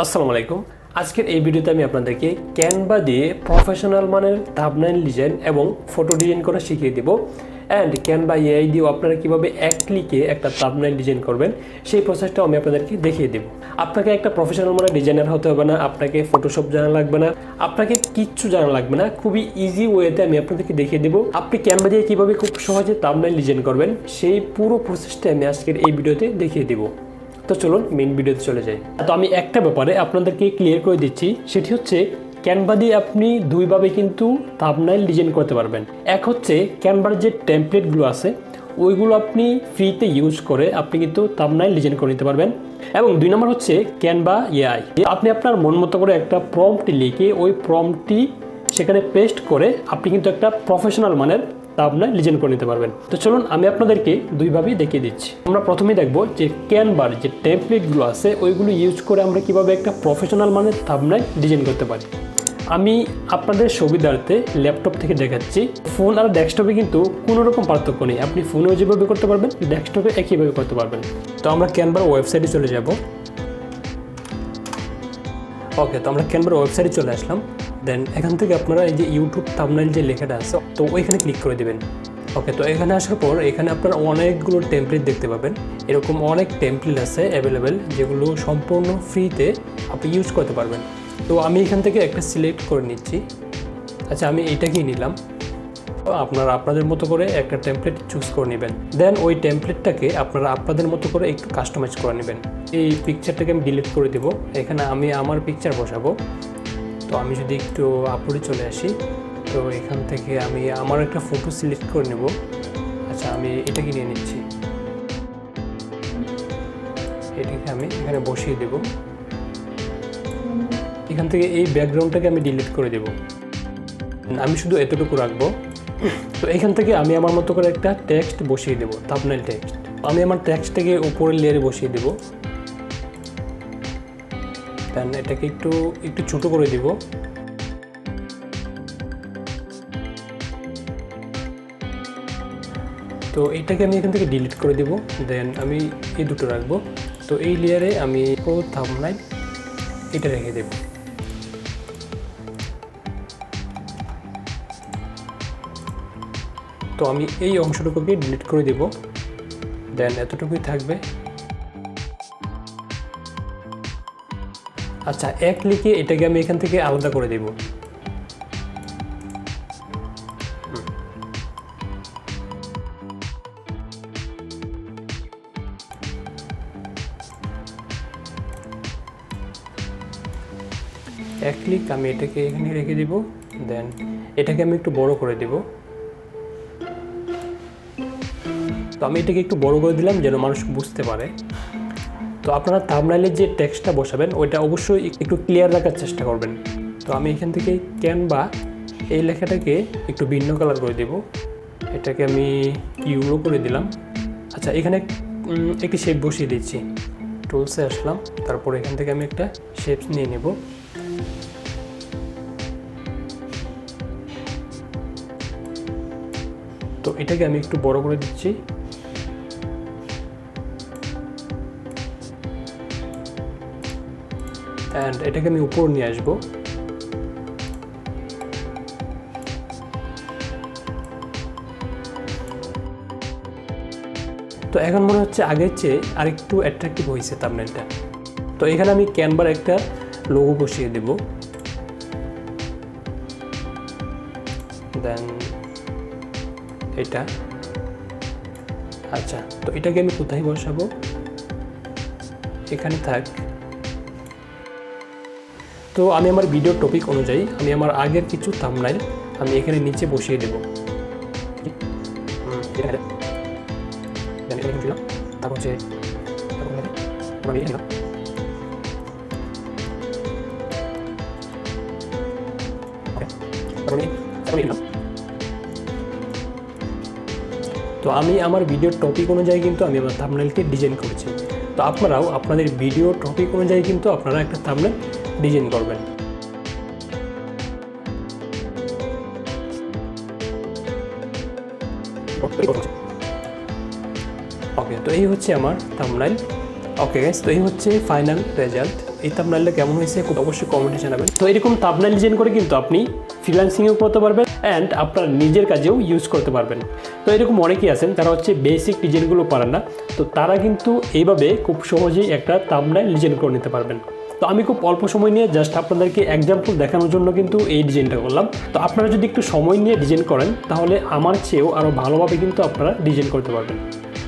আসসালামু আলাইকুম। আজকের এই ভিডিওতে আমি আপনাদেরকে ক্যানভা দিয়ে প্রফেশনাল মানের থাবনাইল ডিজাইন এবং ফটো ডিজাইন করা শিখিয়ে দেব। অ্যান্ড ক্যানভা এআই দিয়েও আপনারা কীভাবে এক ক্লিকে একটা থাবনাইল ডিজাইন করবেন, সেই প্রসেসটাও আমি আপনাদেরকে দেখিয়ে দেব। আপনাকে একটা প্রফেশনাল মানের ডিজাইনার হতে হবে না, আপনাকে ফটোশপ জানা লাগবে না, আপনাকে কিচ্ছু জানা লাগবে না। খুবই ইজি ওয়েতে আমি আপনাদেরকে দেখিয়ে দেবো। আপনি ক্যানভা দিয়ে কীভাবে খুব সহজে থাবনাইল ডিজাইন করবেন, সেই পুরো প্রসেসটা আমি আজকের এই ভিডিওতে দেখিয়ে দেবো। তো চলুন মেন ভিডিওতে চলে যাই। তো আমি একটা ব্যাপারে আপনাদেরকে ক্লিয়ার করে দিচ্ছি, সেটি হচ্ছে ক্যানভা দিয়ে আপনি দুইভাবে কিন্তু থাবনাইল ডিজাইন করতে পারবেন। এক হচ্ছে ক্যানভার যে টেমপ্লেটগুলো আছে, ওইগুলো আপনি ফ্রিতে ইউজ করে আপনি কিন্তু থাবনাইল ডিজাইন করে নিতে পারবেন। এবং দুই নম্বর হচ্ছে ক্যানভা এআই আপনি আপনার মন মতো করে একটা প্রম্পটি লিখে ওই প্রম্পটি সেখানে পেস্ট করে আপনি কিন্তু একটা প্রফেশনাল মানের আপনার ডিজাইন করে নিতে পারবেন। তো চলুন আমি আপনাদেরকে দুইভাবেই দেখিয়ে দিচ্ছি। আমরা প্রথমেই দেখব যে ক্যানভার যে টেমপ্লেটগুলো আছে, ওইগুলো ইউজ করে আমরা কীভাবে একটা প্রফেশনাল মানের থাবনাইল ডিজাইন করতে পারি। আমি আপনাদের সুবিধার্থে ল্যাপটপ থেকে দেখাচ্ছি। ফোন আর ডেস্কটপে কিন্তু কোনো রকম পার্থক্য নেই। আপনি ফোনেও যেভাবে করতে পারবেন ডেস্কটপে একইভাবে করতে পারবেন। তো আমরা ক্যানভার ওয়েবসাইটে চলে যাব। ওকে তো আমরা ক্যানভার ওয়েবসাইটে চলে আসলাম। দেন এখান থেকে আপনারা এই যে ইউটিউব থামনাইল যে লেখাটা আছে, তো ওইখানে ক্লিক করে দেবেন। ওকে তো এখানে আসার পর এখানে আপনারা অনেকগুলো টেমপ্লেট দেখতে পাবেন। এরকম অনেক টেমপ্লেট আছে অ্যাভেলেবেল যেগুলো সম্পূর্ণ ফ্রিতে আপনি ইউজ করতে পারবেন। তো আমি এখান থেকে একটা সিলেক্ট করে নিচ্ছি। আচ্ছা আমি এইটাকেই নিলাম? আপনারা আপনাদের মতো করে একটা টেমপ্লেট চুজ করে নেবেন। দেন ওই টেমপ্লেটটাকে আপনারা আপনাদের মতো করে একটু কাস্টমাইজ করে নেবেন। এই পিকচারটাকে আমি ডিলিট করে দেবো। এখানে আমি আমার পিকচার বসাবো। তো আমি যদি একটু আপলোডে চলে আসি, তো এখান থেকে আমি আমার একটা ফটো সিলেক্ট করে নেব। আচ্ছা আমি এটাকে নিয়ে নিচ্ছি। এটাকে আমি এখানে বসিয়ে দেব। এখান থেকে এই ব্যাকগ্রাউন্ডটাকে আমি ডিলিট করে দেব। আমি শুধু এতটুকু রাখব। তো এখান থেকে আমি আমার মতো করে একটা টেক্সট বসিয়ে দেবো থাপনাইল টেক্সট আমি আমার টেক্সটটাকে উপরের লেয়ারে বসিয়ে দেবো। দেন এটাকে একটু একটু ছোটো করে দিব। তো এটাকে আমি এখান থেকে ডিলিট করে দিব দেন আমি এই দুটো রাখব। তো এই লেয়ারে আমি পুরো থামলাইন এটা রেখে দেব। তো আমি এই অংশটুকুকে ডিলিট করে দেব। দেন এতটুকুই থাকবে। আচ্ছা এক লিখে এটাকে আমি এখান থেকে আলাদা করে দেব। এক ক্লিক আমি এটাকে এখানে রেখে দিব, দেন এটাকে আমি একটু বড় করে দেব। তো আমি এটাকে একটু বড় করে দিলাম যেন মানুষ বুঝতে পারে। তো আপনারা থামনাইলের যে টেক্সটটা বসাবেন, ওইটা অবশ্যই একটু ক্লিয়ার রাখার চেষ্টা করবেন। তো আমি এখান থেকে ক্যানভা এই লেখাটাকে একটু ভিন্ন কালার করে দেব। এটাকে আমি ইউরো করে দিলাম। আচ্ছা এখানে একটি শেপ বসিয়ে দিচ্ছি। টুলসে আসলাম। তারপর এখান থেকে আমি একটা শেপ নিয়ে নেব। তো এটাকে আমি একটু বড় করে দিচ্ছি। অ্যান্ড এটাকে আমি উপর নিয়ে আসব। তো এখন মনে হচ্ছে আগের চেয়ে আরেকটু অ্যাট্রাকটিভ হয়েছে থাম্বনেলটা তো এখানে আমি ক্যানভার একটা লোগো বসিয়ে দেব। দেন এটা। আচ্ছা তো এটাকে আমি কোথায় বসাবো? এখানে থাক। তো আমি আমার ভিডিও টপিক অনুযায়ী আমি আমার আগের কিছু থাম্বনাইল আমি এখানে নিচে বসিয়ে দেব। তো আমি আমার ভিডিওর টপিক অনুযায়ী কিন্তু আমি আমার থামনাইলকে ডিজাইন করেছি তো আপনারাও আপনাদের ভিডিও টপিক অনুযায়ী কিন্তু আপনারা একটা থাম্বনেল ডিজাইন করবেন। ওকে তো এই হচ্ছে আমার থাম্বনেল ওকে গাইস তো এই হচ্ছে ফাইনাল রেজাল্ট এই থাম্বনেলটা কেমন হয়েছে, খুব অবশ্যই কমেন্টে জানাবেন। তো এরকম থাম্বনেল ডিজাইন করে কিন্তু আপনি ফ্রিল্যান্সিংও করতে পারবেন অ্যান্ড আপনার নিজের কাজেও ইউজ করতে পারবেন। তো এরকম অনেকেই আছেন, তারা হচ্ছে বেসিক ডিজাইনগুলো পারেন না। তো তারা কিন্তু এইভাবে খুব সহজেই একটা থাম্বনেল ডিজাইন করে নিতে পারবেন। তো আমি খুব অল্প সময় নিয়ে জাস্ট আপনাদেরকে এক্সাম্পল দেখানোর জন্য কিন্তু এই ডিজাইনটা করলাম। তো আপনারা যদি একটু সময় নিয়ে ডিজাইন করেন, তাহলে আমার চেয়েও আরও ভালোভাবে কিন্তু আপনারা ডিজাইন করতে পারবেন।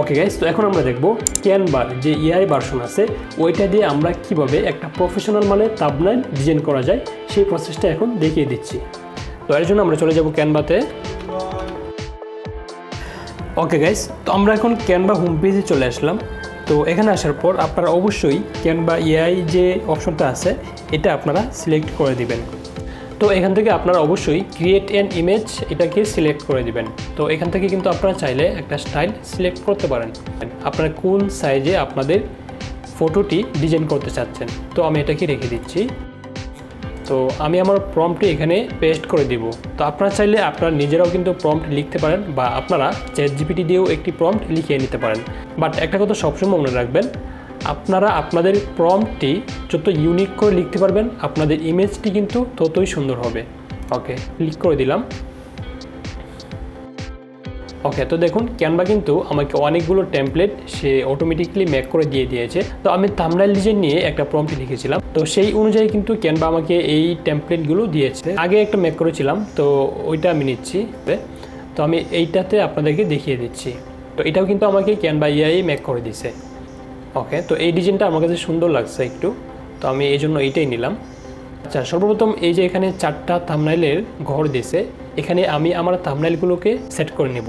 ওকে গাইস তো এখন আমরা দেখব ক্যানবার যে এআই ভার্সন আছে, ওইটা দিয়ে আমরা কীভাবে একটা প্রফেশনাল মানে তাবনাইল ডিজাইন করা যায়, সেই প্রসেসটা এখন দেখিয়ে দিচ্ছি। তো এর জন্য আমরা চলে যাব ক্যানভাতে ওকে গাইস তো আমরা এখন ক্যানভা হোম পেজে চলে আসলাম। তো এখানে আসার পর আপনারা অবশ্যই ক্যানভা এআই যে অপশনটা আছে, এটা আপনারা সিলেক্ট করে দিবেন। তো এখান থেকে আপনারা অবশ্যই ক্রিয়েট অ্যান ইমেজ এটাকে সিলেক্ট করে দিবেন। তো এখান থেকে কিন্তু আপনারা চাইলে একটা স্টাইল সিলেক্ট করতে পারেন। আপনারা কোন সাইজে আপনাদের ফটোটি ডিজাইন করতে চাচ্ছেন। তো আমি এটাকে রেখে দিচ্ছি। তো আমি আমার প্রম্পটি এখানে পেস্ট করে দিব। তো আপনারা চাইলে আপনারা নিজেরাও কিন্তু প্রম্পট লিখতে পারেন বা আপনারা চ্যাট জিপিটি দিয়েও একটি প্রম্পট লিখিয়ে নিতে পারেন। বাট একটা কথা সবসময় মনে রাখবেন, আপনারা আপনাদের প্রম্পটটি যত ইউনিক করে লিখতে পারবেন, আপনাদের ইমেজটি কিন্তু ততই সুন্দর হবে। ওকে ক্লিক করে দিলাম। ওকে তো দেখুন ক্যানভা কিন্তু আমাকে অনেকগুলো টেমপ্লেট সে অটোমেটিকলি ম্যাক করে দিয়ে দিয়েছে। তো আমি থামনাইল ডিজাইন নিয়ে একটা প্রম্পট লিখেছিলাম। তো সেই অনুযায়ী কিন্তু ক্যানভা আমাকে এই টেমপ্লেটগুলো দিয়েছে। আগে একটা ম্যাক করেছিলাম, তো ওইটা আমি নিচ্ছি। তো আমি এইটাতে আপনাদেরকে দেখিয়ে দিচ্ছি। তো এটাও কিন্তু আমাকে ক্যানভা ইআই ম্যাক করে দিছে ওকে তো এই ডিজাইনটা আমার কাছে সুন্দর লাগছে একটু। তো আমি এই জন্য এইটাই নিলাম। আচ্ছা সর্বপ্রথম এই যে এখানে চারটা থামনাইলের ঘর দিছে এখানে আমি আমার থামনাইলগুলোকে সেট করে নেব।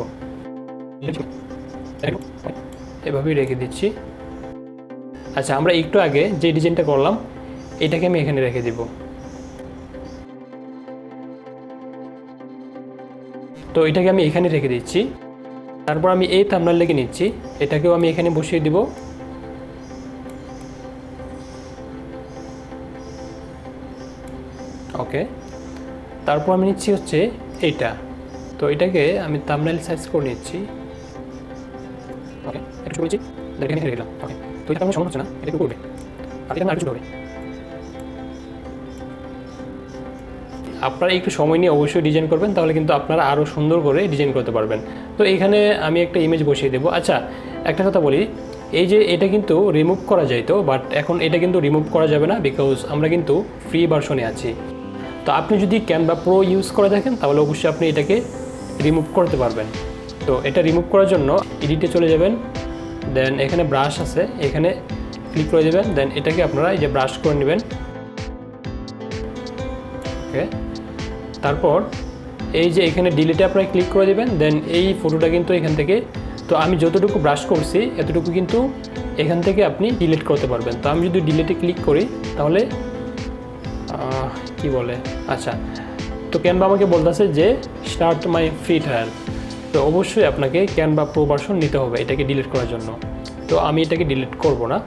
এভাবেই রেখে দিচ্ছি। আচ্ছা আমরা একটু আগে যে ডিজাইনটা করলাম, এটাকে আমি এখানে রেখে দিব। তো এটাকে আমি এখানে রেখে দিচ্ছি। তারপর আমি এই থামনাইল লেগে নিচ্ছি। এটাকেও আমি এখানে বসিয়ে দিব। ওকে। তারপর আমি নিচ্ছি হচ্ছে এটা তো এটাকে আমি তামনাইল সাইজ করে নিচ্ছি। ওকে একটু শুরু করছি। এখানে রেখে দিলাম ওকে তো এটা আমার হচ্ছে না, এটা একটু করবে। আর এটা আরেকটু হবে আপনারা একটু সময় নিয়ে অবশ্যই ডিজাইন করবেন, তাহলে কিন্তু আপনারা আরও সুন্দর করে ডিজাইন করতে পারবেন। তো এখানে আমি একটা ইমেজ বসিয়ে দেবো। আচ্ছা একটা কথা বলি, এই যে এটা কিন্তু রিমুভ করা যায় তো বাট এখন এটা কিন্তু রিমুভ করা যাবে না বিকজ আমরা কিন্তু ফ্রি ভার্সনে আছি। তো আপনি যদি ক্যানভা প্রো ইউজ করে দেখেন তাহলে অবশ্যই আপনি এটাকে রিমুভ করতে পারবেন। তো এটা রিমুভ করার জন্য এডিটে চলে যাবেন দেন এখানে ব্রাশ আছে, এখানে ক্লিক করে দেবেন দেন এটাকে আপনারা এই যে ব্রাশ করে নেবেন। ওকে তারপর এই যে এখানে ডিলিটে আপনারা ক্লিক করে দেবেন দেন এই ফটোটা কিন্তু এখান থেকে, তো আমি যতটুকু ব্রাশ করছি, এতটুকু কিন্তু এখান থেকে আপনি ডিলিট করতে পারবেন। তো আমি যদি ডিলিটে ক্লিক করি, তাহলে কি বলে? আচ্ছা তো ক্যানভা আমাকে বলতেছে যে স্টার্ট মাই ফ্রি ট্রায়াল তো অবশ্যই আপনাকে ক্যানভা প্রো ভার্সন নিতে হবে এটাকে ডিলিট করার জন্য। তো আমি এটাকে ডিলিট করব না।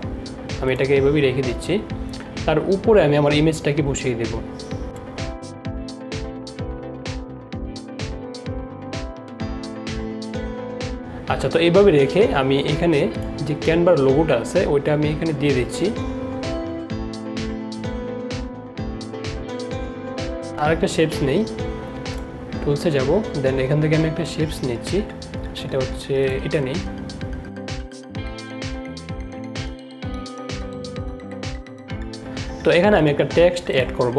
আমি এটাকে এভাবেই রেখে দিচ্ছি। তার উপরে আমি আমার ইমেজটাকে বসিয়ে দেবো। আচ্ছা তো এইভাবে রেখে আমি এখানে যে ক্যানভার লোগোটা আছে, ওইটা আমি এখানে দিয়ে দিচ্ছি। আর একটা শেপস নেই। টুলসে যাব। দেন এখান থেকে আমি একটা শেপস নিচ্ছি। সেটা হচ্ছে, এটা নেই। তো এখানে আমি একটা টেক্সট অ্যাড করব।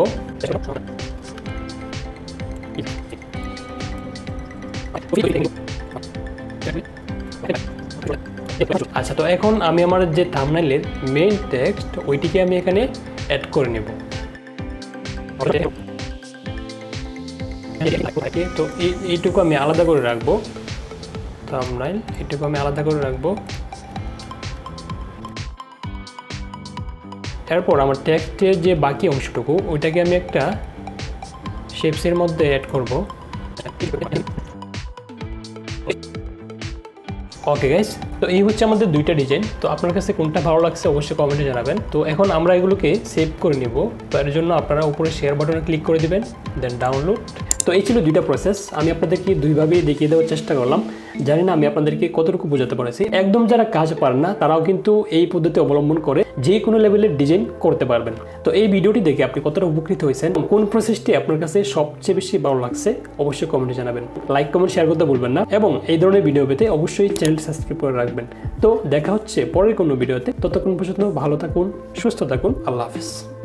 আচ্ছা তো এখন আমি আমার যে থামনাইলের মেইন টেক্সট ওইটিকে আমি এখানে অ্যাড করে নেব। তো এই, এইটুকু আমি আলাদা করে রাখব। থামনাইল এইটুকু আমি আলাদা করে রাখব। এরপর আমার যে বাকি অংশটুকু, ওইটাকে আমি একটা শেপসের মধ্যে অ্যাড করব। ওকে গাইস তো এই হচ্ছে আমাদের দুইটা ডিজাইন তো আপনার কাছে কোনটা ভালো লাগছে অবশ্যই কমেন্টে জানাবেন। তো এখন আমরা এগুলোকে সেভ করে নিব। তো এর জন্য আপনারা উপরে শেয়ার বাটনে ক্লিক করে দিবেন দেন ডাউনলোড তো এই ছিল দুইটা প্রসেস আমি আপনাদেরকে দুইভাবেই দেখিয়ে দেওয়ার চেষ্টা করলাম। জানি না আমি আপনাদেরকে কতটুকু বোঝাতে পারছি। একদম যারা কাজ পারেন না, তারাও কিন্তু এই পদ্ধতি অবলম্বন করে যে কোনো লেভেলের ডিজাইন করতে পারবেন। তো এই ভিডিওটি দেখে আপনি কতটা উপকৃত হয়েছেন কোন প্রসেসটি আপনার কাছে সবচেয়ে বেশি ভালো লাগছে, অবশ্যই কমেন্টে জানাবেন। লাইক কমেন্ট শেয়ার করতে ভুলবেন না এবং এই ধরনের ভিডিও পেতে অবশ্যই চ্যানেলটি সাবস্ক্রাইব করে রাখবেন। তো দেখা হচ্ছে পরের কোনো ভিডিওতে ততক্ষণ পর্যন্ত ভালো থাকুন, সুস্থ থাকুন, আল্লাহ হাফিজ।